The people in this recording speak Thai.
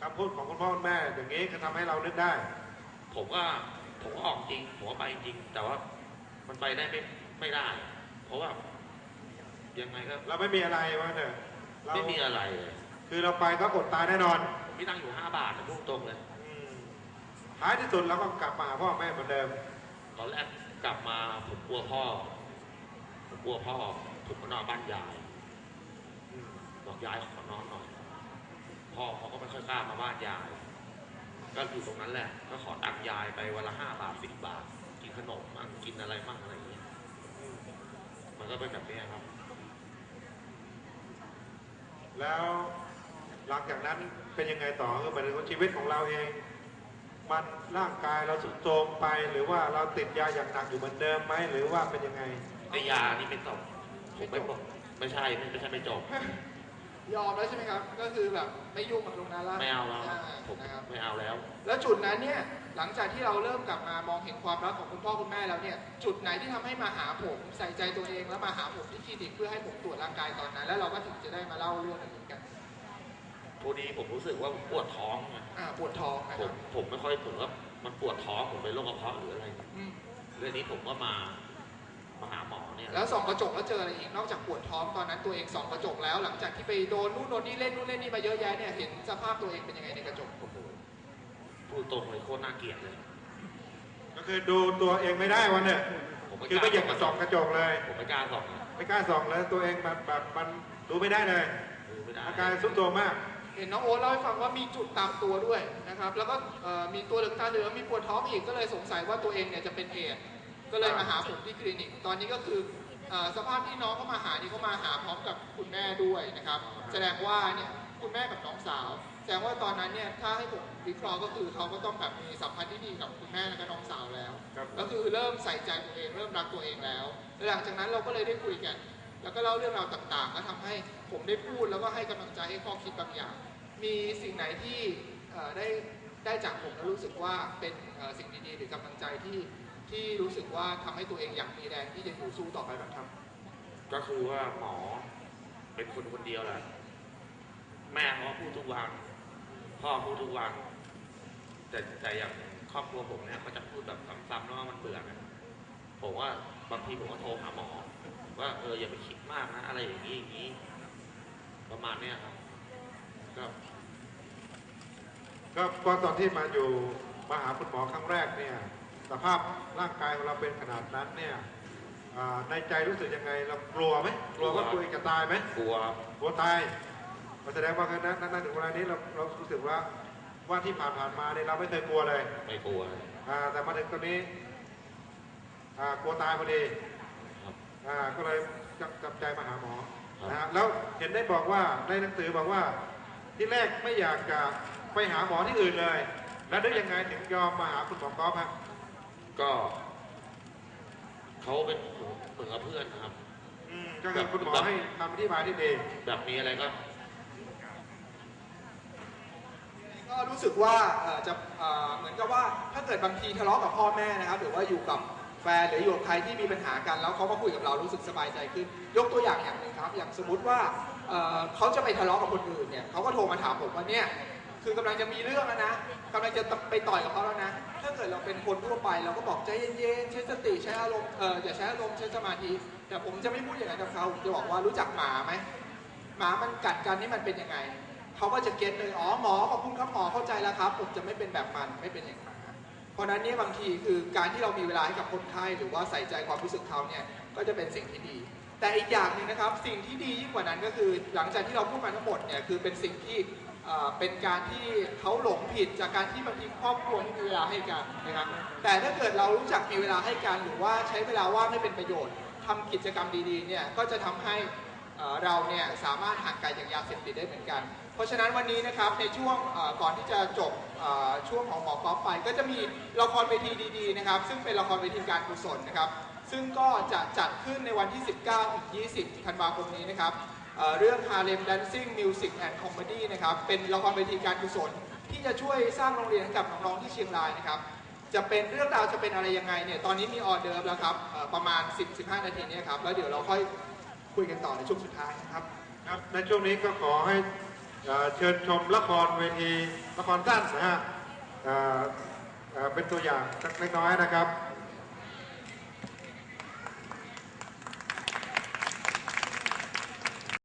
คำพูดของคุณพ่อคุณแม่ อย่างนี้ก็ทำให้เรานึกได้ ผมก็ผมก็ออกจริงผมก็ไปจริง แต่ว่ามันไปได้ไม่ไม่ได้ เพราะว่ายังไงก็เราไม่มีอะไรวะเถอะเราไม่มีอะไรเลยคือเราไปก็อดตายแน่นอนผมมีตังค์อยู่ห้าบาทนะพูดตรงเลยอืมท้ายที่สุดเราก็กลับมาหาพ่อแม่เหมือนเดิม ตอนแรกกลับมาผมกลัวพ่อ ผมกลัวพ่อผมก็นอนบ้านยายอืมบอกยายขอนอนหน่อย พ่อเขาก็ไม่ค่อยกล้ามาบ้านยาย ก็อยู่ตรงนั้นแหละ ก็ขอตังค์ยายไปวันละห้าบาทสิบบาท กินขนมมั่งกินอะไรมั่งอะไรอย่างเงี้ยอืมมันก็เป็นแบบนี้ครับ แล้วหลังจากนั้นเป็นยังไงต่อคือหมายถึงว่าชีวิตของเราเอง มันร่างกายเราสุดโทรมไป หรือว่าเราติดยาอย่างหนักอยู่เหมือนเดิมไหมหรือว่าเป็นยังไงไอ้ยานี่ไม่จบผมไม่บอกไม่ใช่ไม่ไม่ใช่ไม่จบ ยอมแล้วใช่ไหมครับ ก็คือแบบไม่ยุ่งกับตรงนั้นแล้วไม่เอาแล้วอ่ผมนะครับ ไม่เอาแล้ว แล้วจุดนั้นเนี่ยหลังจากที่เราเริ่มกลับมามองเห็นความรักของคุณพ่อคุณแม่แล้วเนี่ย จุดไหนที่ทำให้มาหาผมใส่ใจตัวเองแล้วมาหาผมที่คลินิกเพื่อให้ผมตรวจร่างกายตอนนั้น แล้วเราก็ถึงจะได้มาเล่าเรื่องนี้กันพอดีผมรู้สึกว่าผมปวดท้องไงอ่าปวดท้องนะผครัมบผมไม่ค่อยผมว่ามันปวดท้องผมเป็นโรคกระเพาะหรืออะไรอืมเรื่องนี้ผมก็มา มาหาหมอเนี่ยแล้วส่องกระจกแล้วเจออะไรอีกนอกจากปวดท้องตอนนั้นตัวเองส่องกระจกแล้ว หลังจากที่ไปโดนนู่นโดนนี่เล่นนู่นเล่นนี่มาเยอะแยะเนี่ยเห็นสภาพตัวเองเป็นยังไงในกระจกโอ้โหพูดตรงเลยโคตรน่าเกลียดเลย ก็คือดูตัวเองไม่ได้วันเนี่ยผมไม่คือไม่อยากมาส่องกระจกเลย ผมไม่กล้าส่องนะไม่กล้าส่องแล้วตัวเองแบบแบบมันดูไม่ได้เลย ดูไม่ได้อาการสุดโทรมมาก เห็นน้องโอ๊ตเล่าให้ฟังว่ามีจุดตามตัวด้วยนะครับแล้วก็เอ่อมีตัวเหลืองตาเหลืองมีปวดท้องอีกก็เลยสงสัยว่าตัวเองเนี่ยจะเป็นเอดส์ ก็เลยมาหาผมที่คลินิก ตอนนี้ก็คือเอ่อสภาพที่น้องเขามาหานี่เขามาหาพร้อมกับคุณแม่ด้วยนะครับ แสดงว่าเนี่ยคุณแม่กับน้องสาว แสดงว่าตอนนั้นเนี่ยถ้าให้ผมวิเคราะห์ก็คือเขาก็ต้องแบบมีสัมพันธ์ที่ดีกับคุณแม่และก็น้องสาวแล้วครับก็คือเริ่มใส่ใจตัวเองเริ่มรักตัวเองแล้วแล้วหลังจากนั้นเราก็เลยได้คุยกัน แล้วก็เล่าเรื่องราวต่างๆ ก็ทำให้ผมได้พูดแล้วก็ให้กำลังใจให้ข้อคิดบางอย่าง มีสิ่งไหนที่เอ่อได้ได้จากผมแล้วรู้สึกว่าเป็นเอ่อสิ่งดีๆหรือกำลังใจที่ ที่รู้สึกว่าทำให้ตัวเองอยากมีแรงที่จะอยู่สู้ต่อไปบ้างครับ ก็คือว่าหมอเป็นคนคนเดียวแหละแม่เขาก็พูดทุกวัน พ่อพูดทุกวัน แต่แต่อย่างครอบครัวผมเนี่ยเขาจะพูดแบบซ้ำๆแล้วว่ามันเบื่อไงผมว่าบางทีผมก็โทรหาหมอ ว่าเอออย่าไปคิดมากนะ อะไรอย่างนี้อย่างนี้ ประมาณเนี้ยครับก็ก็ก็ตอนที่มาอยู่มาหาคุณหมอครั้งแรกเนี่ย สภาพร่างกายของเราเป็นขนาดนั้นเนี่ยอ่าในใจรู้สึกยังไงเรากลัวไหมกลัวว่าตัวเองจะตายไหมกลัวกลัวตายก็แสดงว่าคือณณณถึงเวลานี้เราเรารู้สึกว่าว่าที่ผ่านผ่านๆมาเนี่ยเราไม่เคยกลัวเลย ไม่กลัวอ่าแต่มาถึงตอนนี้อ่ากลัวตายพอดีครับ อ่าก็เลยจับจับใจมาหาหมอครับ นะฮะแล้วเห็นได้บอกว่าในหนังสือบอกว่าที่แรกไม่อยากจะไปหาหมอที่อื่นเลย แล้วได้ยังไงถึงยอมมาหาคุณหมอกอล์ฟฮะ ก็เขาเป็นเหมือนกับเพื่อนนะครับ อืมก็คือคุณหมอให้คำอธิบายที่ดีแบบมีอะไรก็ ก็รู้สึกว่าเอ่อจะเอ่อเหมือนกับว่าถ้าเกิดบางทีทะเลาะกับพ่อแม่นะครับ หรือว่าอยู่กับแฟนหรืออยู่กับใครที่มีปัญหากัน แล้วเขามาคุยกับเรารู้สึกสบายใจขึ้น ยกตัวอย่างอย่างหนึ่งครับ อย่างสมมุติว่าเอ่อเขาจะไปทะเลาะกับคนอื่นเนี่ยเขาก็โทรมาถามผมว่าเนี่ย คือกำลังจะมีเรื่องแล้วนะกำลังจะไปต่อยกับเขาแล้วนะ ถ้าเกิดเราเป็นคนทั่วไปเราก็บอกใจเย็นๆใช้สติใช้อารมณ์เอออย่าใช้อารมณ์ใช้สมาธิแต่ผมจะไม่พูดอย่างนั้นกับเขาผมจะบอกว่ารู้จักหมาไหมหมามันกัดกันนี่มันเป็นยังไงเขาก็จะเก็ตเลยอ๋อหมอขอบคุณครับหมอเข้าใจแล้วครับ ผมจะไม่เป็นแบบมันไม่เป็นอย่างหมาเพราะนั้นนี่บางทีคือการที่เรามีเวลาให้กับคนไข้หรือว่าใส่ใจความรู้สึกเขาเนี่ยก็จะเป็นสิ่งที่ดี แต่อีกอย่างหนึ่งนะครับสิ่งที่ดียิ่งกว่านั้นก็คือ หลังจากที่เราพูดมาทั้งหมดเนี่ยคือเป็นสิ่งที่เป็นการที่เขาหลงผิดจากการที่บางทีครอบครัวไม่มีเวลาให้กันนะครับแต่ถ้าเกิดเรารู้จักมีเวลาให้กันหรือว่าใช้เวลาว่างให้เป็นประโยชน์ทำกิจกรรมดีๆเนี่ยก็จะทำให้ เราเนี่ยสามารถห่างไกลจากยาเสพติดได้เหมือนกัน เพราะฉะนั้นวันนี้นะครับในช่วงก่อนที่จะจบช่วงของหมอกอฟไป ก็จะมีละครเวทีดีๆนะครับ ซึ่งเป็นละครเวทีการกุศลนะครับ ซึ่งก็จะจัดขึ้นในวันที่ 19ถึง20 ธันวาคมนี้นะครับเรื่อง Harlem Dancing Music and Comedy นะครับเป็นละครเวทีการกุศล ที่จะช่วยสร้างโรงเรียนให้กับน้องๆที่เชียงรายนะครับจะเป็นเรื่องราวจะเป็นอะไรยังไงเนี่ยตอนนี้มีออเดิร์ฟแล้วครับประมาณ 10-15 นาทีนี่ยครับแล้วเดี๋ยวเราค่อย คุยกันต่อในช่วงสุดท้ายนะครับครับในช่วงนี้ก็ขอให้เชิญชมละครเวทีละครสั้นนะฮะเอ่อเอ่อเป็นตัวอย่างสักเล็กน้อยนะครับ